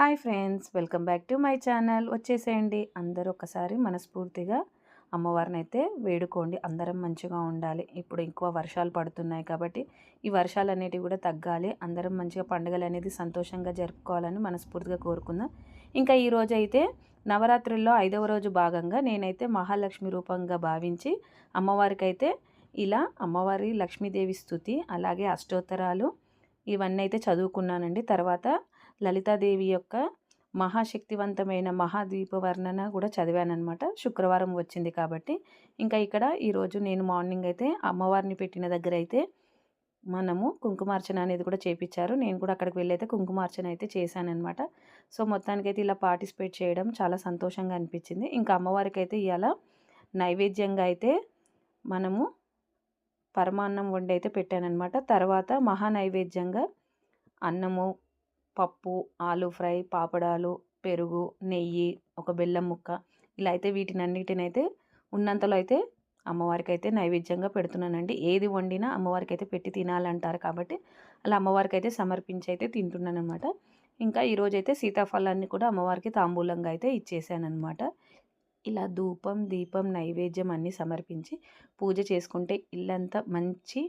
Hi friends welcome back to my channel. వచ్చేసేయండి. అందరూ ఒకసారి మనస్ఫూర్తిగా అమ్మవారిని అయితే వేడుకోండి. అందరం మంచిగా ఉండాలి. ఇప్పుడు ఎక్కువ వర్షాలు పడుతున్నాయి కాబట్టి ఈ వర్షాలు అనేటివి కూడా తగ్గాలి. అందరం మంచిగా పండుగలు అనేది సంతోషంగా జరుపుకోవాలని మనస్ఫూర్తిగా కోరుకుందాం. ఇంకా ఈరోజు అయితే నవరాత్రుల్లో ఐదవ రోజు భాగంగా నేనైతే మహాలక్ష్మి రూపంగా భావించి అమ్మవారికి అయితే ఇలా అమ్మవారి లక్ష్మీదేవి స్థుతి అలాగే అష్టోత్తరాలు ఇవన్నీ అయితే చదువుకున్నానండి. తర్వాత లలితాదేవి యొక్క మహాశక్తివంతమైన మహాదీప వర్ణన కూడా చదివానమాట శుక్రవారం వచ్చింది కాబట్టి. ఇంకా ఇక్కడ ఈరోజు నేను మార్నింగ్ అయితే అమ్మవారిని పెట్టిన దగ్గర అయితే మనము కుంకుమార్చన అనేది కూడా చేపించారు నేను కూడా అక్కడికి వెళ్ళి అయితే కుంకుమార్చన అయితే చేశానమాట సో మొత్తానికైతే ఇలా పార్టిసిపేట్ చేయడం చాలా సంతోషంగా అనిపించింది. ఇంకా అమ్మవారికి అయితే ఇవాళ నైవేద్యంగా అయితే మనము పరమాన్నం వండి అయితే పెట్టానమాట తర్వాత మహా నైవేద్యంగా అన్నము పప్పు ఆలు ఫ్రై పాపడాలు పెరుగు నెయ్యి ఒక బెల్లం ముక్క ఇలా అయితే వీటిని అన్నిటినైతే ఉన్నంతలో అయితే అమ్మవారికి అయితే నైవేద్యంగా పెడుతున్నానండి. ఏది వండినా అమ్మవారికి అయితే పెట్టి తినాలంటారు కాబట్టి అలా అమ్మవారికి అయితే సమర్పించి అయితే తింటున్నాను అనమాట ఇంకా ఈరోజైతే సీతాఫలాన్ని కూడా అమ్మవారికి తాంబూలంగా అయితే ఇచ్చేసానమాట ఇలా ధూపం దీపం నైవేద్యం అన్నీ సమర్పించి పూజ చేసుకుంటే ఇల్లంతా మంచి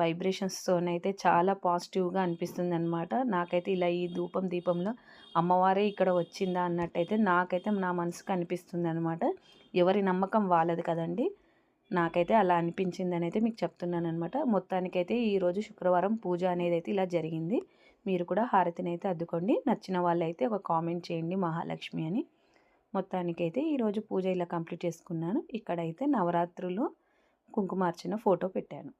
వైబ్రేషన్స్తోనైతే చాలా పాజిటివ్గా అనిపిస్తుంది అనమాట నాకైతే ఇలా ఈ ధూపం దీపంలో అమ్మవారే ఇక్కడ వచ్చిందా అన్నట్టయితే నాకైతే నా మనసుకు అనిపిస్తుంది అనమాట ఎవరి నమ్మకం వాళ్ళది కదండి. నాకైతే అలా అనిపించింది అయితే మీకు చెప్తున్నాను అనమాట మొత్తానికైతే ఈరోజు శుక్రవారం పూజ అనేది అయితే ఇలా జరిగింది. మీరు కూడా హారతిని అయితే అద్దుకోండి. నచ్చిన వాళ్ళైతే ఒక కామెంట్ చేయండి మహాలక్ష్మి అని. మొత్తానికైతే ఈరోజు పూజ ఇలా కంప్లీట్ చేసుకున్నాను. ఇక్కడైతే నవరాత్రులు కుంకుమార్చన ఫోటో పెట్టాను.